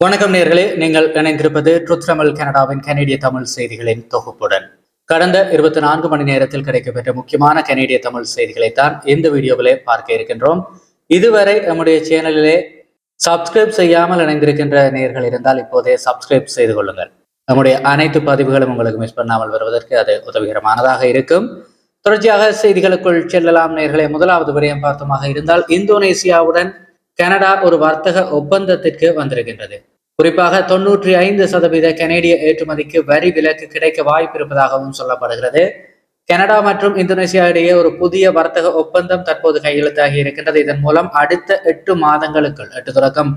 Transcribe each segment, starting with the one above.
வணக்கம் நேர்களே. நீங்கள் இணைந்திருப்பது ட்ருத் தமிழ் கனடாவின் கனேடிய தமிழ் செய்திகளின் தொகுப்புடன். கடந்த இருபத்தி நான்கு மணி நேரத்தில் கிடைக்கப்பெற்ற முக்கியமான கனேடிய தமிழ் செய்திகளை தான் இந்த வீடியோவிலே பார்க்க இருக்கின்றோம். இதுவரை நம்முடைய சேனலிலே சப்ஸ்கிரைப் செய்யாமல் இணைந்திருக்கின்ற நேர்கள் இருந்தால் இப்போதே சப்ஸ்கிரைப் செய்து கொள்ளுங்கள். நம்முடைய அனைத்து பதிவுகளும் உங்களுக்கு மிஸ் பண்ணாமல் வருவதற்கு அது உதவிகரமானதாக இருக்கும். தொடர்ச்சியாக செய்திகளுக்குள் செல்லலாம் நேர்களை. முதலாவது விடயம் பார்த்தமாக இருந்தால் இந்தோனேசியாவுடன் கனடா ஒரு வர்த்தக ஒப்பந்தத்திற்கு வந்திருக்கின்றது. குறிப்பாக தொன்னூற்றி ஐந்து சதவீத கனேடிய ஏற்றுமதிக்கு வரி விலக்கு கிடைக்க வாய்ப்பு இருப்பதாகவும் சொல்லப்படுகிறது. கனடா மற்றும் இந்தோனேசியா இடையே ஒரு புதிய வர்த்தக ஒப்பந்தம் தற்போது கையெழுத்தாகி இருக்கின்றது. இதன் மூலம் அடுத்த எட்டு மாதங்களுக்குள் எட்டு தொடக்கம்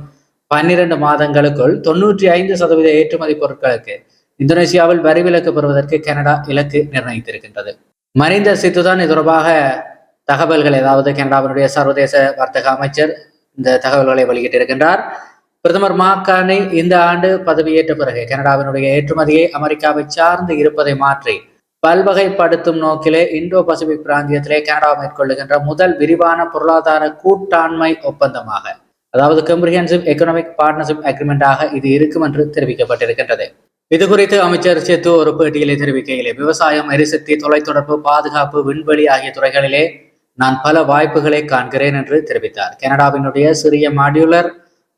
பன்னிரண்டு மாதங்களுக்குள் தொன்னூற்றி ஐந்து சதவீத ஏற்றுமதி பொருட்களுக்கு இந்தோனேசியாவில் வரி விலக்கு பெறுவதற்கு கனடா இலக்கு நிர்ணயித்திருக்கின்றது. மறைந்த சித்துதான் இது தொடர்பாக தகவல்கள் ஏதாவது கனடாவினுடைய சர்வதேச வர்த்தக அமைச்சர் இந்த தகவல்களை வெளியிட்டிருக்கின்றார். பிரதமர் மாக்கானி இந்த ஆண்டு பதவியேற்ற பிறகு கனடாவினுடைய ஏற்றுமதியை அமெரிக்காவை சார்ந்து இருப்பதை மாற்றி பல்வகைப்படுத்தும் நோக்கிலே இந்தோ பசிபிக் பிராந்தியத்திலே கனடா மேற்கொள்ளுகின்ற முதல் விரிவான பொருளாதார கூட்டாண்மை ஒப்பந்தமாக அதாவது கம்ப்ரிஹென்சிவ் எக்கனாமிக் பார்ட்னர்ஷிப் அக்ரிமெண்டாக இது இருக்கும் என்று தெரிவிக்கப்பட்டிருக்கின்றது. இது குறித்து அமைச்சர் சேத்து ஒரு பேட்டியிலே தெரிவிக்கையிலே விவசாயம் எரிசக்தி தொலைத்தொடர்பு பாதுகாப்பு விண்வெளி ஆகிய துறைகளிலே நான் பல வாய்ப்புகளை காண்கிறேன் என்று தெரிவித்தார். கனடாவினுடைய சிறிய மாடியுலர்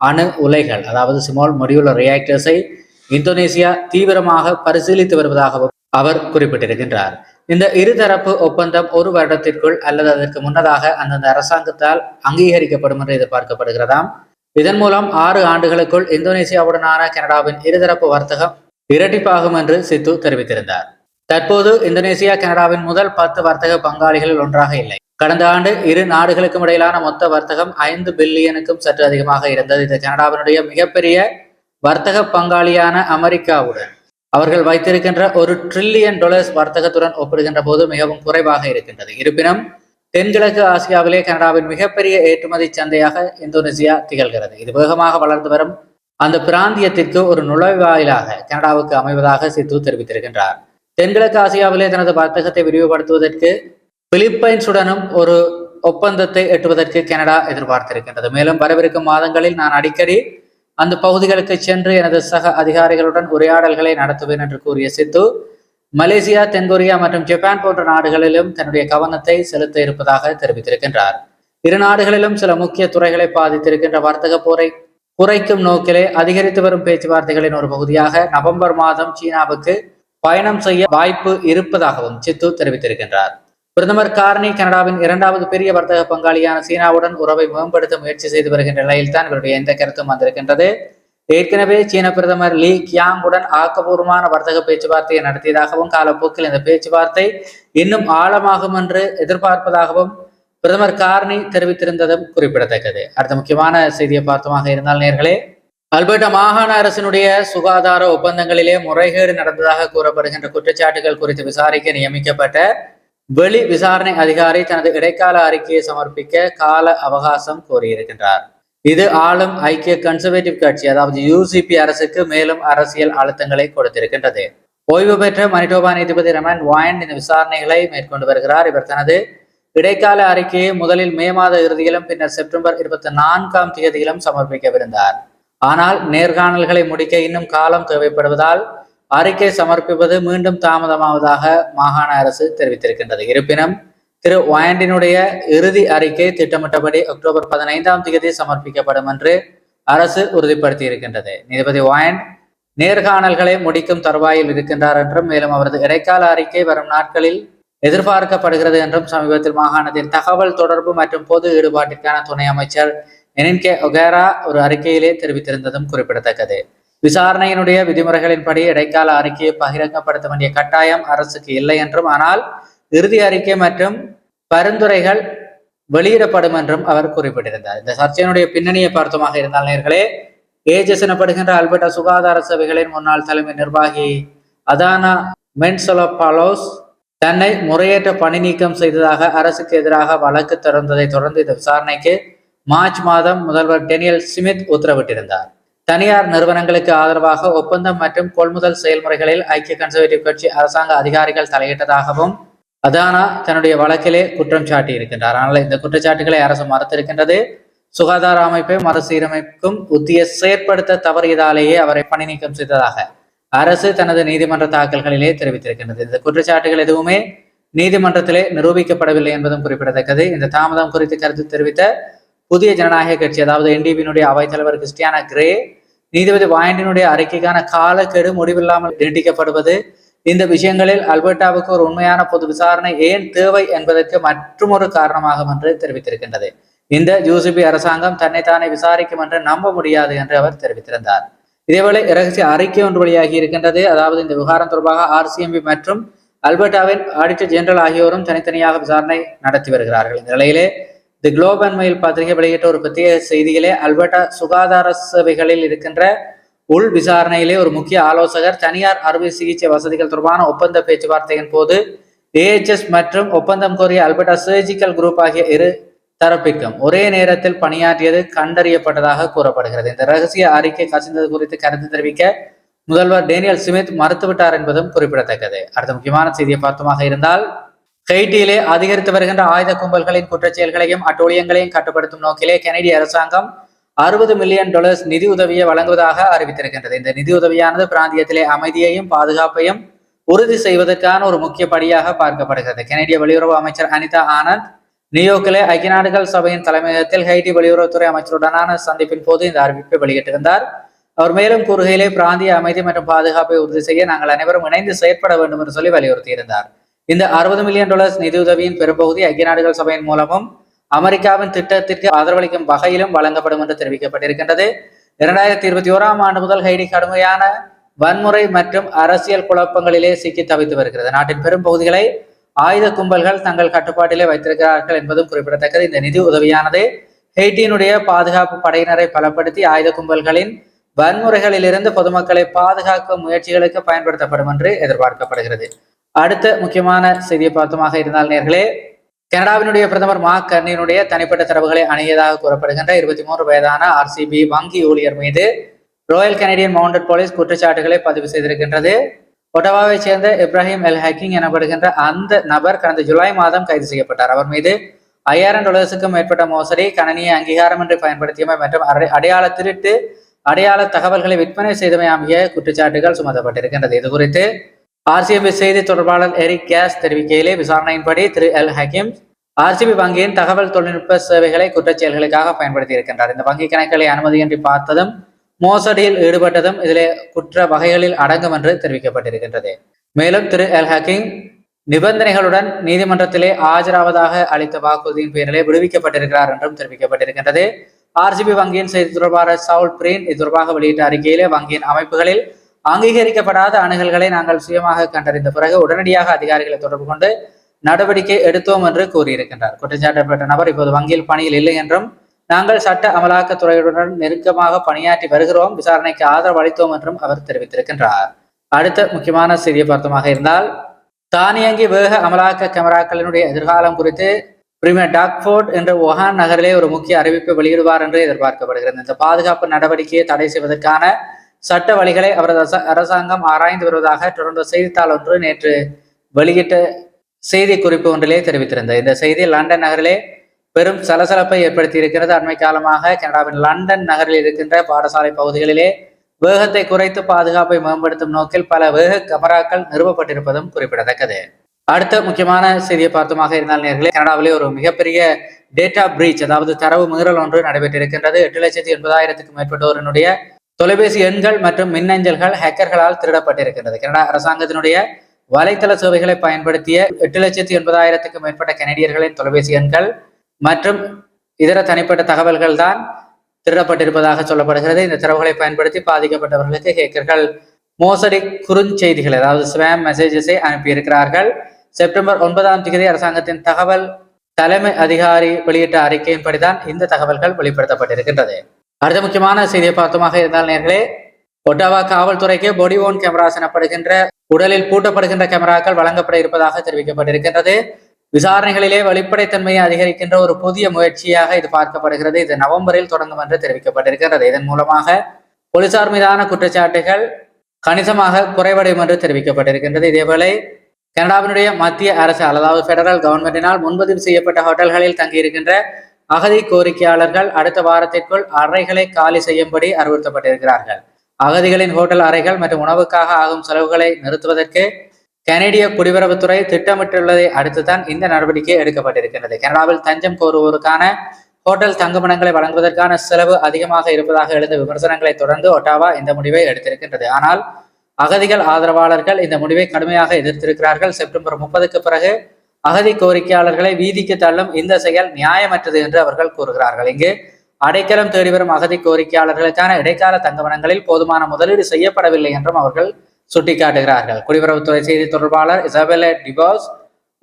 அணு உலைகள் அதாவது ஸ்மால் மொடியுலர் ரியாக்டர்ஸை இந்தோனேசியா தீவிரமாக பரிசீலித்து வருவதாகவும் அவர் குறிப்பிட்டிருக்கின்றார். இந்த இருதரப்பு ஒப்பந்தம் ஒரு வருடத்திற்குள் அல்லது அதற்கு முன்னதாக அந்தந்த அரசாங்கத்தால் அங்கீகரிக்கப்படும் என்று எதிர்பார்க்கப்படுகிறதாம். இதன் மூலம் ஆறு ஆண்டுகளுக்குள் இந்தோனேசியாவுடனான கனடாவின் இருதரப்பு வர்த்தகம் இரட்டிப்பாகும் என்று சித்து தெரிவித்திருந்தார். தற்போது இந்தோனேசியா கனடாவின் முதல் பத்து வர்த்தக பங்காளிகளில் ஒன்றாக இல்லை. கடந்த ஆண்டு இரு நாடுகளுக்கும் இடையிலான மொத்த வர்த்தகம் ஐந்து பில்லியனுக்கும் சற்று அதிகமாக இருந்தது. இது கனடாவினுடைய மிகப்பெரிய வர்த்தக பங்காளியான அமெரிக்காவுடன். அவர்கள் வைத்திருக்கின்ற ஒரு ட்ரில்லியன் டாலர்ஸ் வர்த்தகத்துடன் ஒப்பிடுகின்ற போது மிகவும் குறைவாக இருக்கின்றது. இருப்பினும் தென்கிழக்கு ஆசியாவிலே கனடாவின் மிகப்பெரிய ஏற்றுமதி சந்தையாக இந்தோனேசியா திகழ்கிறது. இது வேகமாக வளர்ந்து வரும் அந்த பிராந்தியத்திற்கு ஒரு நுழைவாயிலாக கனடாவுக்கு அமைவதாக சித்து தெரிவித்திருக்கின்றார். தென்கிழக்கு ஆசியாவிலே தனது வர்த்தகத்தை விரிவுபடுத்துவதற்கு பிலிப்பைன்ஸுடனும் ஒரு ஒப்பந்தத்தை எட்டுவதற்கு கனடா எதிர்பார்த்திருக்கின்றது. மேலும் வரவிருக்கும் மாதங்களில் நான் அடிக்கடி அந்த பகுதிகளுக்கு சென்று எனது சக அதிகாரிகளுடன் உரையாடல்களை நடத்துவேன் என்று கூறிய சித்து மலேசியா தென்கொரியா மற்றும் ஜப்பான் போன்ற நாடுகளிலும் தன்னுடைய கவனத்தை செலுத்த இருப்பதாக தெரிவித்திருக்கின்றார். இரு நாடுகளிலும் சில முக்கிய துறைகளை பாதித்திருக்கின்ற வர்த்தக போரை குறைக்கும் நோக்கிலே அதிகரித்து வரும் பேச்சுவார்த்தைகளின் ஒரு பகுதியாக நவம்பர் மாதம் சீனாவுக்கு பயணம் செய்ய வாய்ப்பு இருப்பதாகவும் சித்து தெரிவித்திருக்கின்றார். பிரதமர் கார்னி கனடாவின் இரண்டாவது பெரிய வர்த்தக பங்காளியான சீனாவுடன் உறவை மேம்படுத்த முயற்சி செய்து வருகின்ற நிலையில்தான் இவருடைய எந்த கருத்தும் வந்திருக்கின்றது. ஏற்கனவே சீன பிரதமர் லீ கியாங்குடன் ஆக்கப்பூர்வமான வர்த்தக பேச்சுவார்த்தையை நடத்தியதாகவும் காலப்போக்கில் இந்த பேச்சுவார்த்தை இன்னும் ஆழமாகும் என்று எதிர்பார்ப்பதாகவும் பிரதமர் கார்னி தெரிவித்திருந்ததும் குறிப்பிடத்தக்கது. அடுத்த முக்கியமான செய்தியை பார்த்தமாக இருந்தால் நேர்களே அல்பர்டா மாகாண அரசினுடைய சுகாதார ஒப்பந்தங்களிலே முறைகேடு நடந்ததாக கூறப்படுகின்ற குற்றச்சாட்டுகள் குறித்து விசாரிக்க நியமிக்கப்பட்ட வெளி விசாரணை அதிகாரி தனது இடைக்கால அறிக்கையை சமர்ப்பிக்க கால அவகாசம் கோரியிருக்கின்றார். இது ஆளும் ஐக்கிய கன்சர்வேட்டிவ் கட்சி அதாவது யூசிபி அரசுக்கு மேலும் அரசியல் அழுத்தங்களை கொடுத்திருக்கின்றது. ஓய்வு பெற்ற மனிடோபா நீதிபதி ரமன் வாயன் இந்த விசாரணைகளை மேற்கொண்டு வருகிறார். இவர் தனது இடைக்கால அறிக்கையை முதலில் மே மாத இறுதியிலும் பின்னர் செப்டம்பர் இருபத்தி நான்காம் தேதியிலும் சமர்ப்பிக்கவிருந்தார். ஆனால் நேர்காணல்களை முடிக்க இன்னும் காலம் தேவைப்படுவதால் அறிக்கை சமர்ப்பிப்பது மீண்டும் தாமதமாவதாக மாகாண அரசு தெரிவித்திருக்கின்றது. இருப்பினும் திரு வாயண்டினுடைய இறுதி அறிக்கை திட்டமிட்டபடி அக்டோபர் பதினைந்தாம் தேதி சமர்ப்பிக்கப்படும் என்று அரசு உறுதிப்படுத்தி இருக்கின்றது நீதிபதி வாயண்ட் நேர்காணல்களை முடிக்கும் தருவாயில் இருக்கின்றார் என்றும் மேலும் அவரது இடைக்கால அறிக்கை வரும் நாட்களில் எதிர்பார்க்கப்படுகிறது என்றும் சமீபத்தில் மாகாணத்தின் தகவல் தொடர்பு மற்றும் பொது ஈடுபாட்டிற்கான துணை அமைச்சர் எனின்கே ஒகேரா ஒரு அறிக்கையிலே தெரிவித்திருந்ததும் குறிப்பிடத்தக்கது. விசாரணையினுடைய விதிமுறைகளின்படி இடைக்கால அறிக்கையை பகிரங்கப்படுத்த வேண்டிய கட்டாயம் அரசுக்கு இல்லை என்றும் ஆனால் இறுதி அறிக்கை மற்றும் பரிந்துரைகள் வெளியிடப்படும் என்றும் அவர் குறிப்பிட்டிருந்தார். இந்த சர்ச்சையினுடைய பின்னணியை பார்த்தமாக இருந்தால் நேர்களே ஏஜஸ் எனப்படுகின்ற அல்பர்டா சுகாதார சபைகளின் முன்னாள் தலைமை நிர்வாகி அதானா மென்சொலோபாலோஸ் தன்னை முறையற்ற பணி நீக்கம் செய்ததாக அரசுக்கு எதிராக வழக்கு திறந்ததை தொடர்ந்து இந்த விசாரணைக்கு மார்ச் மாதம் முதல்வர் டேனியல் சிமித் உத்தரவிட்டிருந்தார். தனியார் நிறுவனங்களுக்கு ஆதரவாக ஒப்பந்தம் மற்றும் கொள்முதல் செயல்முறைகளில் ஐக்கிய கன்சர்வேட்டிவ் கட்சி அரசாங்க அதிகாரிகள் தலையிட்டதாகவும் அதானா தன்னுடைய வழக்கிலே குற்றம் சாட்டி இருக்கின்றார் ஆனால் இந்த குற்றச்சாட்டுகளை அரசு மறுத்திருக்கின்றது. சுகாதார அமைப்பை மறுசீரமைக்கும் உத்தியை செயற்படுத்த தவறியதாலேயே அவரை பணி நீக்கம் செய்ததாக அரசு தனது நீதிமன்ற தாக்கல்களிலே தெரிவித்திருக்கின்றது. இந்த குற்றச்சாட்டுகள் எதுவுமே நீதிமன்றத்திலே நிரூபிக்கப்படவில்லை என்பதும் குறிப்பிடத்தக்கது. இந்த தாமதம் குறித்து கருத்து தெரிவித்த புதிய ஜனநாயக கட்சி அதாவது என்டிபியினுடைய அவைத்தலைவர் கிறிஸ்டியானா கிரே நீதிபதி வாயண்டினுடைய அறிக்கைக்கான காலக்கெடு முடிவில்லாமல் நீட்டிக்கப்படுவது இந்த விஷயங்களில் அல்பர்டாவுக்கு ஒரு உண்மையான பொது விசாரணை ஏன் தேவை என்பதற்கு மற்றொரு காரணமாகும் என்று தெரிவித்திருக்கின்றது. இந்த ஜூசிபி அரசாங்கம் தன்னைத்தானே விசாரிக்கும் என்று நம்ப முடியாது என்று அவர் தெரிவித்திருந்தார். இதேவேளை இரகசிய அறிக்கை ஒன்று வெளியாகி இருக்கின்றது. அதாவது இந்த விவகாரம் தொடர்பாக ஆர்சிஎம்பி மற்றும் அல்பர்டாவின் ஆடிட்டர் ஜெனரல் ஆகியோரும் தனித்தனியாக விசாரணை நடத்தி வருகிறார்கள். இந்த நிலையிலே தி குளோப் அண்ட் மெயில் பத்திரிகை வெளியிட்ட ஒரு பத்திய செய்திகளே அல்பர்டா சுகாதார சேவைகளில் இருக்கின்ற உள் விசாரணையிலே ஒரு முக்கிய ஆலோசகர் தனியார் அறுவை சிகிச்சை வசதிகள் தொடர்பான ஒப்பந்த பேச்சுவார்த்தையின் போது ஏஎச்எஸ் மற்றும் ஒப்பந்தம் கோரிய அல்பர்டா சர்ஜிக்கல் குரூப் ஆகிய இரு தரப்பிற்கும் ஒரே நேரத்தில் பணியாற்றியது கண்டறியப்பட்டதாக கூறப்படுகிறது. இந்த ரகசிய அறிக்கை கசிந்தது குறித்து கருத்து தெரிவிக்க முதல்வர் டேனியல் சுமித் மறுத்துவிட்டார் என்பதும் குறிப்பிடத்தக்கது. அடுத்த முக்கியமான செய்தியை பார்த்தமாக இருந்தால் ஹெய்டியிலே அதிகரித்து வருகின்ற ஆயுத கும்பல்களின் குற்றச்செயல்களையும் அட்டூழியங்களையும் கட்டுப்படுத்தும் நோக்கிலே கனடிய அரசாங்கம் அறுபது மில்லியன் டாலர்ஸ் நிதி உதவியை வழங்குவதாக அறிவித்திருக்கின்றது. இந்த நிதி உதவியானது பிராந்தியத்திலே அமைதியையும் பாதுகாப்பையும் உறுதி செய்வதற்கான ஒரு முக்கிய படியாக பார்க்கப்படுகிறது. கெனடிய வெளியுறவு அமைச்சர் அனிதா ஆனந்த் நியூயோர்க்கிலே ஐக்கிய நாடுகள் சபையின் தலைமையகத்தில் ஹைட்டி வெளியுறவுத்துறை அமைச்சருடனான சந்திப்பின் போது இந்த அறிவிப்பை வெளியிட்டிருந்தார். அவர் மேலும் கூறுகையிலே பிராந்திய அமைதி மற்றும் பாதுகாப்பை உறுதி செய்ய நாங்கள் அனைவரும் இணைந்து செயற்பட வேண்டும் என்று சொல்லி வலியுறுத்தியிருந்தார். இந்த அறுபது மில்லியன் டாலர்ஸ் நிதியுதவியின் பெரும்பகுதி ஐக்கிய நாடுகள் சபையின் மூலமும் அமெரிக்காவின் திட்டத்திற்கு ஆதரவளிக்கும் வகையிலும் வழங்கப்படும் என்று தெரிவிக்கப்பட்டிருக்கின்றது. இரண்டாயிரத்தி இருபத்தி ஓராம் ஆண்டு முதல் ஹைடி கடுமையான வன்முறை மற்றும் அரசியல் குழப்பங்களிலே சிக்கி தவித்து வருகிறது. நாட்டின் பெரும் பகுதிகளை ஆயுத கும்பல்கள் தங்கள் கட்டுப்பாட்டிலே வைத்திருக்கிறார்கள் என்பதும் குறிப்பிடத்தக்கது. இந்த நிதி உதவியானது ஹெய்டியினுடைய பாதுகாப்பு படையினரை பலப்படுத்தி ஆயுத கும்பல்களின் வன்முறைகளிலிருந்து பொதுமக்களை பாதுகாக்கும் முயற்சிகளுக்கு பயன்படுத்தப்படும் என்று எதிர்பார்க்கப்படுகிறது. அடுத்த முக்கியமான செய்தியை பார்த்தமாக இருந்தால் நேர்களே கனடாவினுடைய பிரதமர் மா கர்னியினுடைய தனிப்பட்ட தரவுகளை அணுகியதாக கூறப்படுகின்ற இருபத்தி மூன்று வயதான ஆர்சிபி வங்கி ஊழியர் மீது ராயல் கனடியன் மவுண்டட் போலீஸ் குற்றச்சாட்டுகளை பதிவு செய்திருக்கின்றது. ஒட்டவாவை சேர்ந்த இப்ராஹிம் எல் ஹக்கிங் எனப்படுகின்ற அந்த நபர் கடந்த ஜூலை மாதம் கைது செய்யப்பட்டார். அவர் மீது ஐயாயிரம் டாலர்ஸுக்கும் மேற்பட்ட மோசடி கணனியை அங்கீகாரமின்றி பயன்படுத்தியமை மற்றும் அடையாள திருட்டு அடையாள தகவல்களை விற்பனை செய்தமை ஆகிய குற்றச்சாட்டுகள் சுமத்தப்பட்டிருக்கின்றது. இது குறித்து ஆர்சிபி செய்தி தொடர்பாளர் எரிக் கேஸ் தெரிவிக்கையிலே விசாரணையின்படி திரு எல். ஹக்கீம் ஆர்சிபி வங்கியின் தகவல் தொழில்நுட்ப சேவைகளை குற்றச்செயல்களுக்காக பயன்படுத்தி இருக்கின்றார். இந்த வங்கி கணக்குகளை அனுமதியின்றி பார்த்ததும் மோசடியில் ஈடுபட்டதும் இதிலே குற்ற வகைகளில் அடங்கும் என்று தெரிவிக்கப்பட்டிருக்கின்றது. மேலும் திரு எல். ஹக்கிங் நிபந்தனைகளுடன் நீதிமன்றத்திலே ஆஜராவதாக அளித்த வாக்குறுதியின் பேரிலே விடுவிக்கப்பட்டிருக்கிறார் என்றும் தெரிவிக்கப்பட்டிருக்கின்றது. ஆர்சிபி வங்கியின் செய்தி தொடர்பாளர் சவுல் பிரீன் இது தொடர்பாக வெளியிட்ட அறிக்கையிலே வங்கியின் அமைப்புகளில் அங்கீகரிக்கப்படாத அணுகல்களை நாங்கள் சுயமாக கண்டறிந்த பிறகு உடனடியாக அதிகாரிகளை தொடர்பு கொண்டு நடவடிக்கை எடுத்தோம் என்று கூறியிருக்கின்றார். குற்றச்சாட்டப்பட்ட நபர் இப்போது வங்கியில் பணியில் இல்லை என்றும் நாங்கள் சட்ட அமலாக்கத்துறையுடன் நெருக்கமாக பணியாற்றி வருகிறோம் விசாரணைக்கு ஆதரவு அளித்தோம் என்றும் அவர் தெரிவித்திருக்கின்றார். அடுத்த முக்கியமான செய்தியை பார்த்தமாக இருந்தால் தானியங்கி வேக அமலாக்க கேமராக்களினுடைய எதிர்காலம் குறித்து பிரிமியர் டாக்ஃபோர்ட் என்ற ஒஹான் நகரிலே ஒரு முக்கிய அறிவிப்பை வெளியிடுவார் என்று எதிர்பார்க்கப்படுகிறது. இந்த பாதுகாப்பு நடவடிக்கையை தடை செய்வதற்கான சட்ட வழிகளை அவரது அரசாங்கம் ஆராய்ந்து வருவதாக டொரண்டோ செய்தித்தாள் ஒன்று நேற்று வெளியிட்ட செய்தி குறிப்பு ஒன்றிலே தெரிவித்திருந்தது. இந்த செய்தி லண்டன் நகரிலே பெரும் சலசலப்பை ஏற்படுத்தி இருக்கிறது அண்மை காலமாக கனடாவின் லண்டன் நகரில் இருக்கின்ற பாடசாலை பகுதிகளிலே வேகத்தை குறைத்து பாதுகாப்பை மேம்படுத்தும் நோக்கில் பல வேக கமராக்கள் நிறுவப்பட்டிருப்பதும் குறிப்பிடத்தக்கது. அடுத்த முக்கியமான செய்தியை பார்த்துமாக இருந்தால் நேர்களே கனடாவிலே ஒரு மிகப்பெரிய டேட்டா பிரீச் அதாவது தரவு மீறல் ஒன்று நடைபெற்றிருக்கின்றது. எட்டு லட்சத்தி எண்பதாயிரத்துக்கும் மேற்பட்டோரினுடைய தொலைபேசி எண்கள் மற்றும் மின்னஞ்சல்கள் ஹேக்கர்களால் திருடப்பட்டிருக்கின்றது. கனடா அரசாங்கத்தினுடைய வலைத்தள சேவைகளை பயன்படுத்திய எட்டு லட்சத்தி எண்பதாயிரத்துக்கும் மேற்பட்ட கனடியர்களின் தொலைபேசி எண்கள் மற்றும் இதர தனிப்பட்ட தகவல்கள் தான் திருடப்பட்டிருப்பதாக சொல்லப்படுகிறது. இந்த தரவுகளை பயன்படுத்தி பாதிக்கப்பட்டவர்களுக்கு ஹேக்கர்கள் மோசடி குறுஞ்செய்திகள் அதாவது ஸ்வாம் மெசேஜஸை அனுப்பியிருக்கிறார்கள். செப்டம்பர் ஒன்பதாம் தேதி அரசாங்கத்தின் தகவல் தலைமை அதிகாரி வெளியிட்ட அறிக்கையின்படிதான் இந்த தகவல்கள் வெளிப்படுத்தப்பட்டிருக்கின்றது. அடுத்த முக்கியமான செய்தியை பார்த்தமாக இருந்தால் நேர்களே ஒட்டாவா காவல்துறைக்கு பொடி ஓன் கேமராஸ் எனப்படுகின்ற உடலில் பூட்டப்படுகின்ற கேமராக்கள் வழங்கப்பட இருப்பதாக தெரிவிக்கப்பட்டிருக்கின்றது. விசாரணைகளிலே வெளிப்படைத்தன்மையை அதிகரிக்கின்ற ஒரு புதிய முயற்சியாக இது பார்க்கப்படுகிறது. இது நவம்பரில் தொடங்கும் என்று தெரிவிக்கப்பட்டிருக்கிறது இதன் மூலமாக போலீசார் மீதான குற்றச்சாட்டுகள் கணிசமாக குறைவடையும் என்று தெரிவிக்கப்பட்டிருக்கின்றது. இதேவேளை கனடாவினுடைய மத்திய அரசு அதாவது பெடரல் கவர்மெண்டினால் முன்பதிவு செய்யப்பட்ட ஹோட்டல்களில் தங்கியிருக்கின்ற அகதி கோரிக்கையாளர்கள் அடுத்த வாரத்திற்குள் அறைகளை காலி செய்யும்படி அறிவுறுத்தப்பட்டிருக்கிறார்கள். அகதிகளின் ஹோட்டல் அறைகள் மற்றும் உணவுக்காக ஆகும் செலவுகளை நிறுத்துவதற்கு கனேடிய குடிவரவுத்துறை திட்டமிட்டுள்ளதை அடுத்துதான் இந்த நடவடிக்கை எடுக்கப்பட்டிருக்கிறது கனடாவில் தஞ்சம் கோருவோருக்கான ஹோட்டல் தங்குமிடங்களை வழங்குவதற்கான செலவு அதிகமாக இருப்பதாக எழுந்த விமர்சனங்களை தொடர்ந்து ஒட்டாவா இந்த முடிவை எடுத்திருக்கின்றது. ஆனால் அகதிகள் ஆதரவாளர்கள் இந்த முடிவை கடுமையாக எதிர்த்திருக்கிறார்கள். செப்டம்பர் முப்பதுக்கு பிறகு அகதி கோரிக்கையாளர்களை வீதிக்கு தள்ளும் இந்த செயல் நியாயமற்றது என்று அவர்கள் கூறுகிறார்கள். இங்கு அடைக்கலம் தேடி வரும் அகதி கோரிக்கையாளர்களுக்கான இடைக்கால தங்கவனங்களில் போதுமான முதலீடு செய்யப்படவில்லை என்றும் அவர்கள் சுட்டிக்காட்டுகிறார்கள். குடியுறவுத்துறை செய்தி தொடர்பாளர் இசபெலே டிபாஸ்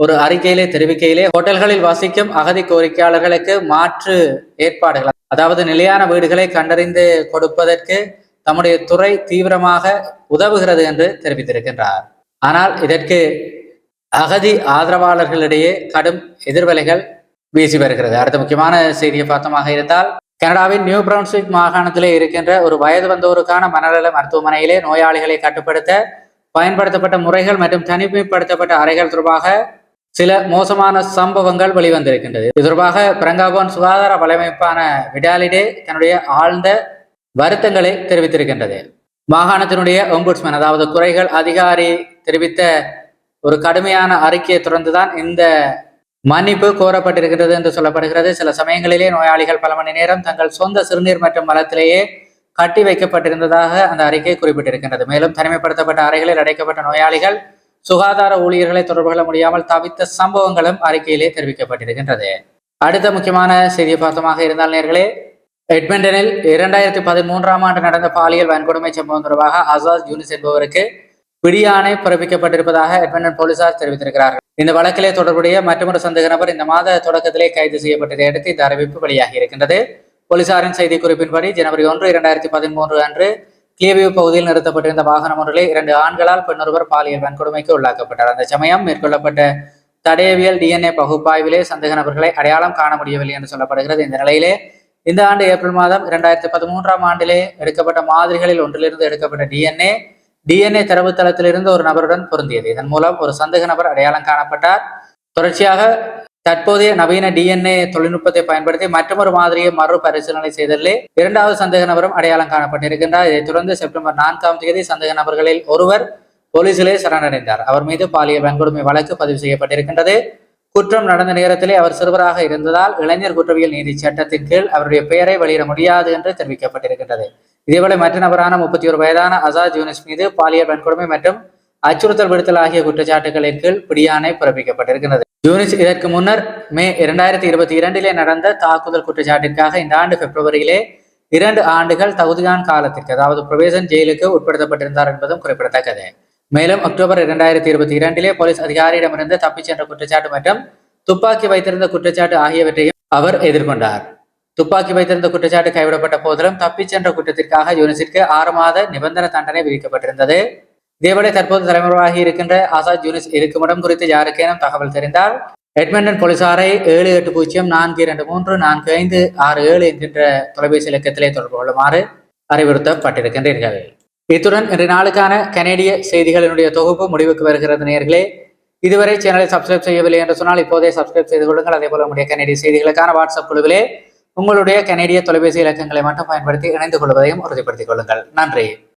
ஒரு அறிக்கையிலே தெரிவிக்கையிலே ஹோட்டல்களில் வசிக்கும் அகதி கோரிக்கையாளர்களுக்கு மாற்று ஏற்பாடுகள் அதாவது நிலையான வீடுகளை கண்டறிந்து கொடுப்பதற்கு தம்முடைய துறை தீவிரமாக உதவுகிறது என்று தெரிவித்திருக்கின்றார். ஆனால் இதற்கு அகதி ஆதரவாளர்களிடையே கடும் எதிர்வலைகள் வீசி வருகிறது. அடுத்த முக்கியமான செய்தியை பார்த்தமாக இருந்தால் கனடாவின் நியூ பிரவுன்ஸ்விக் மாகாணத்திலே இருக்கின்ற ஒரு வயது வந்தோருக்கான மனநல மருத்துவமனையிலே நோயாளிகளை கட்டுப்படுத்த பயன்படுத்தப்பட்ட முறைகள் மற்றும் தனிமைப்படுத்தப்பட்ட அறைகள் தொடர்பாக சில மோசமான சம்பவங்கள் வெளிவந்திருக்கின்றது. இது தொடர்பாக பிரங்காபோன் சுகாதார வலையமைப்பான விடாலிடே தன்னுடைய ஆழ்ந்த வருத்தங்களை தெரிவித்திருக்கின்றது. மாகாணத்தினுடைய ஒம்புட்ஸ்மேன் அதாவது குறைகள் அதிகாரி தெரிவித்த ஒரு கடுமையான அறிக்கையை தொடர்ந்துதான் இந்த மன்னிப்பு கோரப்பட்டிருக்கிறது என்று சொல்லப்படுகிறது. சில சமயங்களிலே நோயாளிகள் பல மணி நேரம் தங்கள் சொந்த சிறுநீர் மற்றும் மலத்திலேயே கட்டி வைக்கப்பட்டிருந்ததாக அந்த அறிக்கை குறிப்பிட்டிருக்கின்றது. மேலும் தனிமைப்படுத்தப்பட்ட அறைகளில் அடைக்கப்பட்ட நோயாளிகள் சுகாதார ஊழியர்களை தொடர்பு கொள்ள முடியாமல் தவித்த சம்பவங்களும் அறிக்கையிலே தெரிவிக்கப்பட்டிருக்கின்றது. அடுத்த முக்கியமான செய்தியை பார்த்தமாக இருந்தால் நேர்களே எட்மண்டனில் இரண்டாயிரத்தி பதிமூன்றாம் ஆண்டு நடந்த பாலியல் வன்கொடுமை சம்பவம் தொடர்பாக ஆசாத் யூனிஸ் என்பவருக்கு பிடியாணை பிறப்பிக்கப்பட்டிருப்பதாக எட்மண்டன் போலீசார் தெரிவித்திருக்கிறார்கள். இந்த வழக்கிலே தொடர்புடைய மற்றொரு சந்தேக நபர் இந்த மாத தொடக்கத்திலே கைது செய்யப்பட்டதை அடுத்து இந்த அறிவிப்பு வெளியாகி இருக்கின்றது. போலீசாரின் செய்திக்குறிப்பின்படி ஜனவரி ஒன்று இரண்டாயிரத்தி பதிமூன்று அன்று கிளியவியூ பகுதியில் நிறுத்தப்பட்டிருந்த வாகனம் ஒன்றிலே இரண்டு ஆண்களால் பெண்ணொருவர் பாலியல் வன்கொடுமைக்கு உள்ளாக்கப்பட்டார். அந்த சமயம் மேற்கொள்ளப்பட்ட தடயவியல் டிஎன்ஏ பகுப்பாய்விலே சந்தேக நபர்களை அடையாளம் காண முடியவில்லை என்று சொல்லப்படுகிறது. இந்த நிலையிலே இந்த ஆண்டு ஏப்ரல் மாதம் இரண்டாயிரத்தி பதிமூன்றாம் ஆண்டிலே எடுக்கப்பட்ட மாதிரிகளில் ஒன்றிலிருந்து எடுக்கப்பட்ட டிஎன்ஏ டிஎன்ஏ தரவுத்தளத்திலிருந்து ஒரு நபருடன் பொருந்தியது. இதன் மூலம் ஒரு சந்தேக நபர் அடையாளம் காணப்பட்டார். தொடர்ச்சியாக தற்போதைய நவீன டிஎன்ஏ தொழில்நுட்பத்தை பயன்படுத்தி மற்றொரு மாதிரியை மறு பரிசீலனை செய்ததிலே இரண்டாவது சந்தேக நபரும் அடையாளம் காணப்பட்டிருக்கின்றார். இதைத் தொடர்ந்து செப்டம்பர் நான்காம் தேதி சந்தேக நபர்களில் ஒருவர் போலீசிலே சரணடைந்தார். அவர் மீது பாலியல் வன்கொடுமை வழக்கு பதிவு செய்யப்பட்டிருக்கின்றது. குற்றம் நடந்த நேரத்திலே அவர் சிறுவராக இருந்ததால் இளைஞர் குற்றவியல் நீதி சட்டத்தின் கீழ் அவருடைய பெயரை வெளியிட முடியாது என்று தெரிவிக்கப்பட்டிருக்கின்றது. இதேபோல மற்ற நபரான முப்பத்தி ஒரு வயதான அசாத் யூனிஸ் மீது பாலியல் வன்கொடுமை மற்றும் அச்சுறுத்தல் விடுத்தல் ஆகிய குற்றச்சாட்டுகளின் கீழ் பிடியாணை பிறப்பிக்கப்பட்டிருக்கிறது. யூனிஸ் இதற்கு முன்னர் மே இரண்டாயிரத்தி இருபத்தி இரண்டிலே நடந்த தாக்குதல் குற்றச்சாட்டிற்காக இந்த ஆண்டு பிப்ரவரியிலே இரண்டு ஆண்டுகள் தகுதியான காலத்திற்கு அதாவது பிரவேசன் ஜெயிலுக்கு உட்படுத்தப்பட்டிருந்தார் என்பதும் குறிப்பிடத்தக்கது. மேலும் அக்டோபர் இரண்டாயிரத்தி இருபத்தி இரண்டிலே போலீஸ் அதிகாரியிடமிருந்து தப்பிச் சென்ற குற்றச்சாட்டு மற்றும் துப்பாக்கி வைத்திருந்த குற்றச்சாட்டு ஆகியவற்றையும் அவர் எதிர்கொண்டார். துப்பாக்கி வைத்திருந்த குற்றச்சாட்டு கைவிடப்பட்ட போதிலும் தப்பிச் சென்ற குற்றத்திற்காக யூனிஸிற்கு ஆறு மாத நிபந்தனை தண்டனை விதிக்கப்பட்டிருந்தது. இதேவேளை தற்போது தலைமுறையாகி இருக்கின்ற ஆசாத் யூனிஸ் இருக்குமிடம் குறித்து யாருக்கேனும் தகவல் தெரிந்தால் எட்மண்டன் போலீசாரை ஏழு எட்டு பூஜ்ஜியம் நான்கு இரண்டு மூன்று நான்கு ஐந்து ஆறு ஏழு என்கின்ற தொலைபேசி இலக்கத்திலே தொடர்பு கொள்ளுமாறு அறிவுறுத்தப்பட்டிருக்கின்றீர்கள். இத்துடன் இன்று நாளுக்கான கனேடிய செய்திகளினுடைய தொகுப்பு முடிவுக்கு வருகிறது நேர்களே. இதுவரை சேனலை சப்ஸ்கிரைப் செய்யவில்லை என்று சொன்னால் இப்போதே சப்ஸ்கிரைப் செய்து கொள்ளுங்கள். அதே போல நம்முடைய கனேடிய செய்திகளுக்கான வாட்ஸ்அப் குழுவிலே உங்களுடைய கனேடிய தொலைபேசி இலக்கங்களை மட்டும் பயன்படுத்தி இணைந்து கொள்வதையும் உறுதிப்படுத்திக் கொள்ளுங்கள். நன்றி.